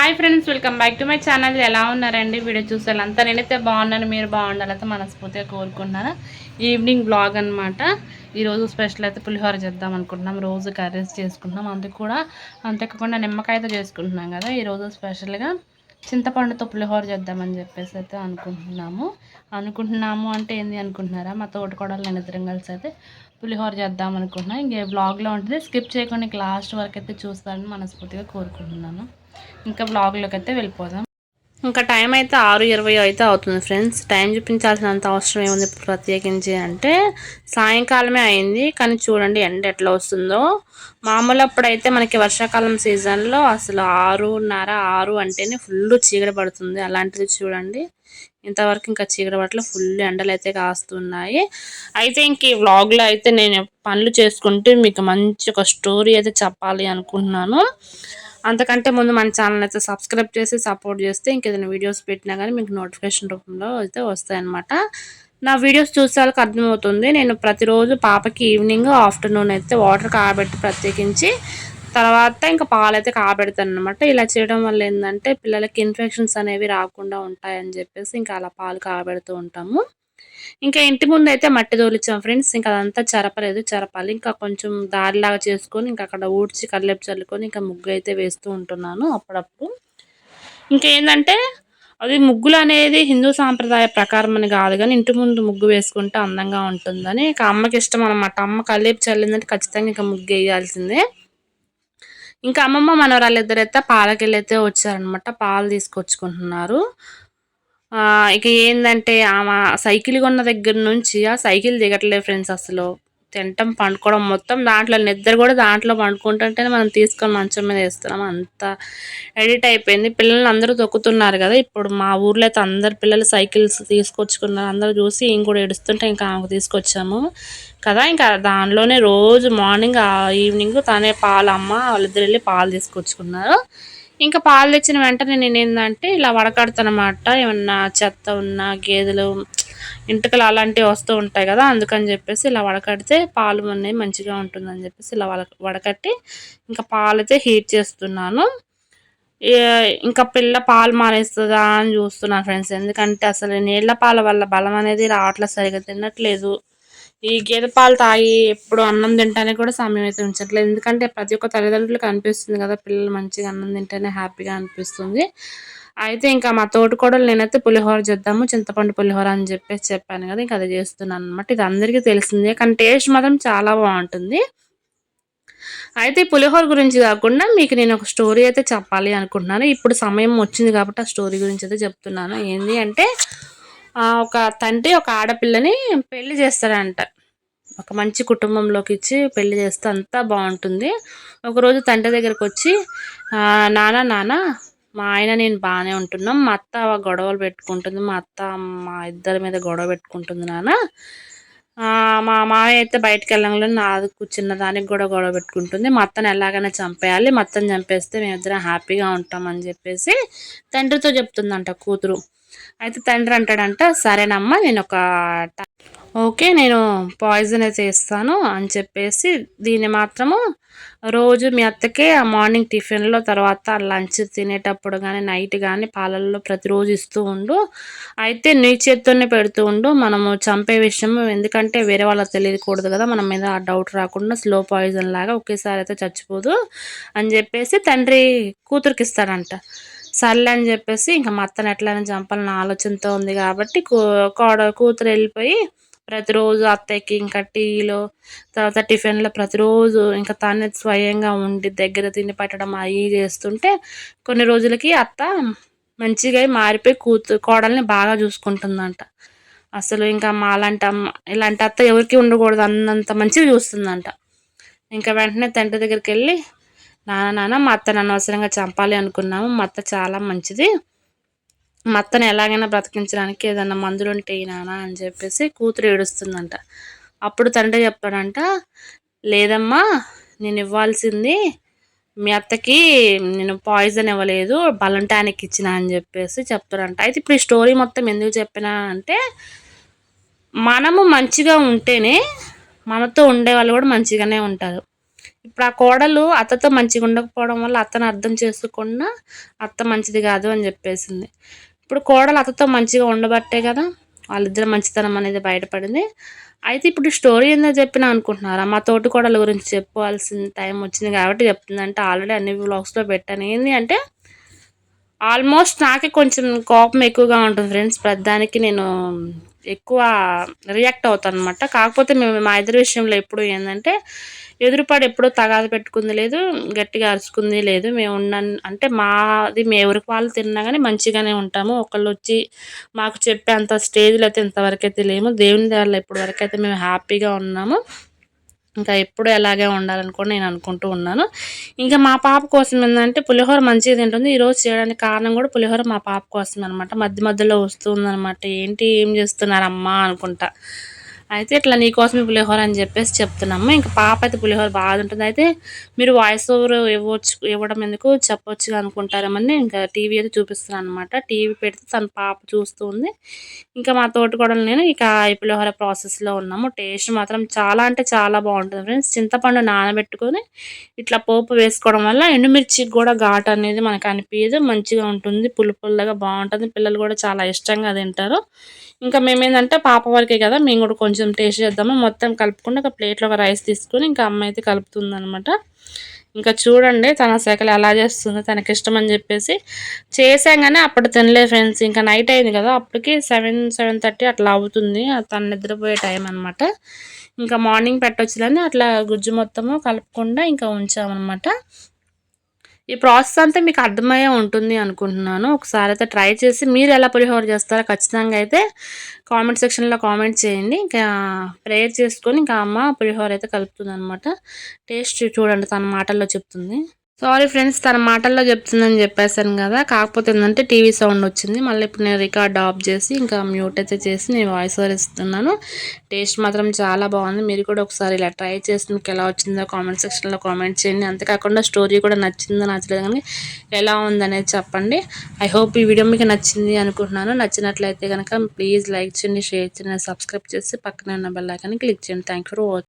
Hi friends welcome back to my channel. ఎలా ఉన్నారండి? Video చూసారు అంతా నేనైతే బాగున్నాను. మీరు బాగుండాలైతే మనస్ఫూర్తిగా కోరుకున్నాను ఈవినింగ్ బ్లాగ్ అనమాట ఈరోజు స్పెషల్ అయితే పులిహోర చేద్దాం అనుకుంటున్నాం. రోజు కర్రీస్ చేసుకుంటున్నాం. అందుకు కూడా అంతేకాకుండా నిమ్మకాయతో చేసుకుంటున్నాం కదా. ఈరోజు స్పెషల్గా చింతపండుతో పులిహోర చేద్దామని చెప్పేసి అయితే అనుకుంటున్నాము. అనుకుంటున్నాము అంటే ఏంది అనుకుంటున్నారా? మా తోటకోడలు నేను ఇద్దరం కలిసి అయితే పులిహోర చేద్దాం అనుకుంటున్నాను ఇంకే బ్లాగ్లో ఉంటుంది. స్కిప్ చేయకుండా లాస్ట్ వరకు అయితే చూస్తారని మనస్ఫూర్తిగా కోరుకుంటున్నాను. ఇంకా బ్లాగ్లోకి అయితే వెళ్ళిపోదాం. ఇంకా టైం అయితే ఆరు ఇరవై అయితే అవుతుంది ఫ్రెండ్స్. టైం చూపించాల్సినంత అవసరం ఏముంది ప్రత్యేకించి అంటే సాయంకాలమే అయింది కానీ చూడండి ఎండ ఎట్లా వస్తుందో. మామూలు అప్పుడైతే మనకి వర్షాకాలం సీజన్లో అసలు ఆరున్నర ఆరు అంటేనే ఫుల్ చీకటి పడుతుంది. అలాంటిది చూడండి. ఇంతవరకు ఇంకా చీకటి పట్ల ఫుల్ ఎండలు అయితే కాస్తున్నాయి. అయితే ఇంక ఈ వ్లాగ్లో అయితే నేను పనులు చేసుకుంటూ మీకు మంచి ఒక స్టోరీ అయితే చెప్పాలి అనుకుంటున్నాను. అంతకంటే ముందు మన ఛానల్ అయితే సబ్స్క్రైబ్ చేసి సపోర్ట్ చేస్తే ఇంకేదైనా వీడియోస్ పెట్టినా కానీ మీకు నోటిఫికేషన్ రూపంలో అయితే వస్తాయన్నమాట. నా వీడియోస్ చూసే వాళ్ళకి అర్థమవుతుంది. నేను ప్రతిరోజు పాపకి ఈవినింగ్ ఆఫ్టర్నూన్ అయితే వాటర్ కాబెట్టి ప్రత్యేకించి తర్వాత ఇంకా పాలు అయితే కాబెడతాను అనమాట ఇలా చేయడం వల్ల ఏంటంటే పిల్లలకి ఇన్ఫెక్షన్స్ అనేవి రాకుండా ఉంటాయని చెప్పేసి ఇంకా అలా పాలు కాబెడుతూ ఉంటాము. ఇంకా ఇంటి ముందు అయితే మట్టి తోలిచ్చాం ఫ్రెండ్స్. ఇంకా అదంతా చరపలేదు చరపాలి. ఇంకా కొంచెం దారిలాగా చేసుకొని ఇంకా అక్కడ ఊడ్చి కళ్ళెపు చల్లుకొని ఇంకా ముగ్గు అయితే వేస్తూ ఉంటున్నాను అప్పుడప్పుడు. ఇంకేంటంటే అది ముగ్గులు అనేది హిందూ సాంప్రదాయ ప్రకారం అని కాదు కానీ ఇంటి ముందు ముగ్గు వేసుకుంటే అందంగా ఉంటుందని. ఇక అమ్మకి ఇష్టం అనమాట అమ్మ కళ్ళేపు చల్లిందంటే ఖచ్చితంగా ఇంకా ముగ్గు వేయాల్సిందే. ఇంకా అమ్మమ్మ మనవరాళ్ళిద్దరైతే పాలకెళ్ళైతే వచ్చారనమాట పాలు తీసుకొచ్చుకుంటున్నారు. ఇక ఏంటంటే ఆమె సైకిల్ కొన్న దగ్గర నుంచి ఆ సైకిల్ దిగట్లేదు ఫ్రెండ్స్ అసలు. తింటాం పండుకోవడం మొత్తం దాంట్లో నిద్ర కూడా దాంట్లో పండుకుంటుంటేనే మనం తీసుకొని మంచం మీద వేస్తున్నాం. అంత ఎడిట్ అయిపోయింది. పిల్లల్ని అందరూ తొక్కుతున్నారు కదా. ఇప్పుడు మా ఊర్లో అయితే అందరు పిల్లలు సైకిల్స్ తీసుకొచ్చుకున్నారు. అందరూ చూసి ఇంక కూడా ఏడుస్తుంటే ఇంకా ఆమెకు తీసుకొచ్చాము కదా. ఇంకా దానిలోనే రోజు మార్నింగ్ ఈవినింగ్ తనే పాలు అమ్మ వాళ్ళిద్దరు వెళ్ళి పాలు తీసుకొచ్చుకున్నారు. ఇంకా పాలు తెచ్చిన వెంటనే నేను ఏంటంటే ఇలా వడకడతానమాట. ఏమన్నా చెత్త ఉన్న గేదెలు ఇంటికలు అలాంటివి వస్తూ ఉంటాయి కదా అందుకని చెప్పేసి ఇలా వడకడితే పాలు అనేవి మంచిగా ఉంటుందని చెప్పేసి ఇలా వడ వడకట్టి ఇంకా పాలు అయితే హీట్ చేస్తున్నాను. ఇంకా పిల్ల పాలు మానేస్తుందా అని చూస్తున్నాను ఫ్రెండ్స్. ఎందుకంటే అసలు నీళ్ళ పాల వల్ల బలం అనేది రావట్లేదు సరిగా తినట్లేదు. ఈ గేదె పాలు తాగి ఎప్పుడు అన్నం తింటానే కూడా సమయం అయితే ఉంచట్లేదు. ఎందుకంటే ప్రతి ఒక్క తల్లిదండ్రులకు అనిపిస్తుంది కదా పిల్లలు మంచిగా అన్నం తింటేనే హ్యాపీగా అనిపిస్తుంది. అయితే ఇంకా మా కూడా నేనైతే పులిహోర చేద్దాము చింతపండు పులిహోర అని చెప్పేసి చెప్పాను కదా ఇంకా అది చేస్తున్నాను అనమాట ఇది అందరికీ తెలిసిందే కానీ టేస్ట్ మాత్రం చాలా బాగుంటుంది. అయితే పులిహోర గురించి కాకుండా మీకు నేను ఒక స్టోరీ అయితే చెప్పాలి అనుకుంటున్నాను. ఇప్పుడు సమయం వచ్చింది కాబట్టి ఆ స్టోరీ గురించి అయితే చెప్తున్నాను. ఏంటి అంటే ఒక తండ్రి ఒక ఆడపిల్లని పెళ్ళి చేస్తాడంట. ఒక మంచి కుటుంబంలోకి ఇచ్చి పెళ్ళి చేస్తే అంతా బాగుంటుంది. ఒకరోజు తండ్రి దగ్గరకు వచ్చి నాన్న నాన్న మా ఆయన నేను బాగానే ఉంటున్నాం. మా అత్త గొడవలు పెట్టుకుంటుంది. మా అత్త మా ఇద్దరి మీద గొడవ పెట్టుకుంటుంది నాన్న మా మామయ్య అయితే బయటకు వెళ్ళంలో నాకు చిన్నదానికి కూడా గొడవ పెట్టుకుంటుంది. మా అత్తను ఎలాగైనా చంపేయాలి. మా అత్తను చంపేస్తే మేమిద్దరం హ్యాపీగా ఉంటామని చెప్పేసి తండ్రితో చెప్తుందంట కూతురు. అయితే తండ్రి అంటాడంట సరేనమ్మా నేను ఒక ఓకే నేను పాయిజన్ అయితే ఇస్తాను అని చెప్పేసి దీన్ని మాత్రము రోజు మీ అత్తకే మార్నింగ్ టిఫిన్లో తర్వాత లంచ్ తినేటప్పుడు కానీ నైట్ కానీ పాలల్లో ప్రతిరోజు ఇస్తూ ఉండు. అయితే నీ చేత్తోనే పెడుతూ ఉండు. మనము చంపే విషయం ఎందుకంటే వేరే వాళ్ళకి తెలియకూడదు కదా మన మీద ఆ డౌట్ రాకుండా స్లో పాయిజన్ లాగా ఒకేసారి అయితే చచ్చిపోదు అని చెప్పేసి తండ్రి కూతురికి ఇస్తాడంట. సర్లే అని చెప్పేసి ఇంకా మా అత్తను ఎట్లయినా చంపాలని ఆలోచనతో ఉంది కాబట్టి కోడ కూతురు వెళ్ళిపోయి ప్రతిరోజు అత్తయ్యకి ఇంకా టీలో తర్వాత టిఫిన్లో ప్రతిరోజు ఇంకా తనే స్వయంగా ఉండి దగ్గర తిని పెట్టడం అవి చేస్తుంటే కొన్ని రోజులకి అత్త మంచిగా మారిపోయి కూతు కోడల్ని బాగా చూసుకుంటుందంట. అసలు ఇంకా మా అలాంటి అమ్మ ఇలాంటి అత్త ఎవరికి ఉండకూడదు అన్నంత మంచిగా చూస్తుందంట. ఇంకా వెంటనే తండ్రి దగ్గరికి వెళ్ళి నాన్న నాన్న మా అత్తను అనవసరంగా చంపాలి అనుకున్నాము. మా అత్త చాలా మంచిది. మా అత్తను ఎలాగైనా బ్రతికించడానికి ఏదన్నా మందులు ఉంటే నాన్న అని చెప్పేసి కూతురు ఏడుస్తుందంట. అప్పుడు తండ్రి చెప్పాడంట లేదమ్మా నేను ఇవ్వాల్సింది మీ అత్తకి నేను పాయిజన్ ఇవ్వలేదు బలం టానిక్ ఇచ్చిన అని చెప్పేసి చెప్తారంట. అయితే ఇప్పుడు ఈ స్టోరీ మొత్తం ఎందుకు చెప్పినా అంటే మనము మంచిగా ఉంటేనే మనతో ఉండే వాళ్ళు కూడా మంచిగానే ఉంటారు. ఇప్పుడు ఆ కోడలు అత్తతో మంచిగా ఉండకపోవడం వల్ల అత్తను అర్థం చేసుకున్నా అత్త మంచిది కాదు అని చెప్పేసింది. ఇప్పుడు కోడలు అత్తతో మంచిగా ఉండబట్టే కదా వాళ్ళిద్దరు మంచితనం అనేది బయటపడింది. అయితే ఇప్పుడు స్టోరీ ఏందో చెప్పిన అనుకుంటున్నారా? మా తోటి కోడల గురించి చెప్పుకోవాల్సిన టైం వచ్చింది కాబట్టి చెప్తుంది అంటే ఆల్రెడీ అన్ని వ్లాగ్స్లో పెట్టాను. ఏంటి అంటే ఆల్మోస్ట్ నాకే కొంచెం కోపం ఎక్కువగా ఉంటుంది ఫ్రెండ్స్. ప్రతిదానికి నేను ఎక్కువ రియాక్ట్ అవుతాను అనమాట కాకపోతే మేము మా ఇద్దరి విషయంలో ఎప్పుడు ఏంటంటే ఎదురుపాడు ఎప్పుడూ తగాద పెట్టుకుంది లేదు గట్టిగా అరుచుకుంది లేదు. మేము ఉన్న అంటే మాది మేము ఎవరికి వాళ్ళు తిన్నా కానీ మంచిగానే ఉంటాము. ఒకళ్ళు వచ్చి మాకు చెప్పే అంత స్టేజ్లో అయితే ఇంతవరకు అయితే లేము. దేవుని దేవాళ్ళు ఇప్పటి వరకు అయితే మేము హ్యాపీగా ఉన్నాము. ఇంకా ఎప్పుడు ఎలాగే ఉండాలని కూడా నేను అనుకుంటూ ఉన్నాను. ఇంకా మా పాప కోసం ఏంటంటే పులిహోర మంచిగా తింటుంది. ఈరోజు చేయడానికి కారణం కూడా పులిహోర మా పాప కోసం అనమాట మధ్య మధ్యలో వస్తుందనమాట ఏంటి ఏం చేస్తున్నారమ్మా అనుకుంటా. అయితే ఇట్లా నీకోసమే పులిహోర అని చెప్పేసి చెప్తున్నాము. ఇంకా పాప అయితే పులిహోర బాగుంటుంది అయితే మీరు వాయిస్ ఓవర్ ఇవ్వచ్చు ఇవ్వడం ఎందుకు? చెప్పొచ్చు అనుకుంటారేమని ఇంకా టీవీ అయితే చూపిస్తున్నాను అనమాట టీవీ పెడితే తన పాప చూస్తూ ఉంది. ఇంకా మా తోటి కూడా నేను ఇక ఈ పులిహోర ప్రాసెస్లో ఉన్నాము. టేస్ట్ మాత్రం చాలా అంటే చాలా బాగుంటుంది ఫ్రెండ్స్ చింతపండు నానబెట్టుకొని ఇట్లా పోపు వేసుకోవడం వల్ల ఎండుమిర్చికి కూడా ఘాట్ అనేది మనకు అనిపించదు మంచిగా ఉంటుంది. పుల్ల పుల్లగా బాగుంటుంది. పిల్లలు కూడా చాలా ఇష్టంగా తింటారు. ఇంకా మేమేంటంటే పాప వరకే కదా మేము కూడా కొంచెం టేస్ట్ చేద్దాము? మొత్తం కలుపుకుంటే ఒక ప్లేట్లో ఒక రైస్ తీసుకొని ఇంకా అమ్మ అయితే కలుపుతుంది అనమాట ఇంకా చూడండి తన శాఖలు ఎలా చేస్తుందో తనకి ఇష్టం అని చెప్పేసి చేసాం కానీ అప్పుడు తినలే ఫ్రెండ్స్ ఇంకా నైట్ అయింది కదా అప్పటికి సెవెన్ సెవెన్ థర్టీ అట్లా అవుతుంది. తను నిద్రపోయే టైం అనమాట ఇంకా మార్నింగ్ పెట్టొచ్చులని అట్లా గుజ్జు మొత్తము కలుపుకుండా ఇంకా ఉంచామన్నమాట. ఈ ప్రాసెస్ అంతా మీకు అర్థమయ్యే ఉంటుంది అనుకుంటున్నాను. ఒకసారి అయితే ట్రై చేసి మీరు ఎలా పులిహోర చేస్తారో ఖచ్చితంగా అయితే కామెంట్ సెక్షన్లో కామెంట్ చేయండి. ఇంకా ప్రేయర్ చేసుకొని ఇంకా అమ్మ పులిహోర అయితే కలుపుతుంది అనమాట టేస్ట్ చూడండి తన మాటల్లో చెప్తుంది. సారీ ఫ్రెండ్స్ తన మాటల్లో చెప్తుందని చెప్పేశాను కదా. కాకపోతే ఏంటంటే టీవీ సౌండ్ వచ్చింది. మళ్ళీ ఇప్పుడు నేను రికార్డ్ ఆఫ్ చేసి ఇంకా మ్యూట్ అయితే చేసి నేను వాయిస్ ఓవర్ ఇస్తున్నాను. టేస్ట్ మాత్రం చాలా బాగుంది. మీరు కూడా ఒకసారి ఇలా ట్రై చేసి మీకు ఎలా వచ్చిందో కామెంట్ సెక్షన్లో కామెంట్ చేయండి. అంతేకాకుండా స్టోరీ కూడా నచ్చిందో నచ్చలేదు కానీ ఎలా ఉందనేది చెప్పండి. ఐ హోప్ ఈ వీడియో మీకు నచ్చింది అనుకుంటున్నాను. నచ్చినట్లయితే కనుక ప్లీజ్ లైక్ చేయండి షేర్ చేయండి సబ్స్క్రైబ్ చేసి పక్కన ఉన్న బెల్ ఐకాన్ని క్లిక్ చేయండి. Thank for watching